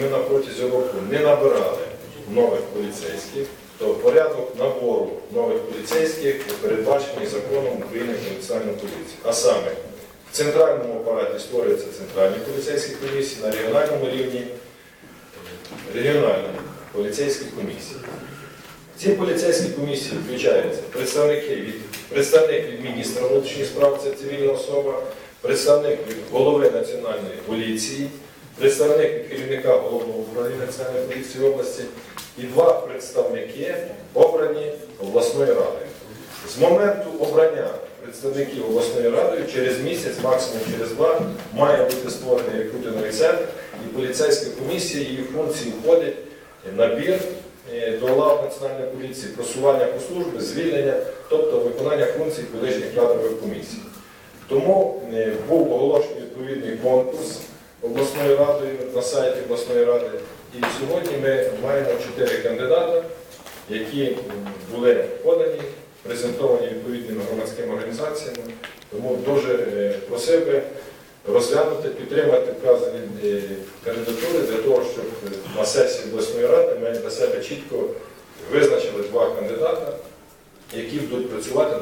ми на протязі року не набирали нових поліцейських, то порядок набору нових поліцейських передбачений законом України про національну поліцію. А саме в центральному апараті створюються центральні поліцейські комісії, на регіональному рівні регіональні поліцейські комісії. Ці поліцейські комісії включаються представники від представник від міністра внутрішніх справ, це цивільна особа, представник від голови національної поліції, представник керівника головного управління національної поліції області і два представники обрані обласною радою. З моменту обрання представників обласної ради через місяць, максимум через два, має бути створений рекрутинговий центр, і поліцейська комісія, її функції входять набір е, до лав Національної поліції, просування по службі, звільнення, тобто виконання функцій колишніх кадрових комісій. Тому е, був оголошений відповідний конкурс обласною радою на сайті обласної ради. І сьогодні ми маємо чотири кандидата, які були подані, презентовані відповідними громадськими організаціями. Тому дуже е, просив би розглянути, підтримати вказані е, кандидатури для того, щоб е, на сесії обласної ради ми для себе чітко визначили два кандидата, які будуть працювати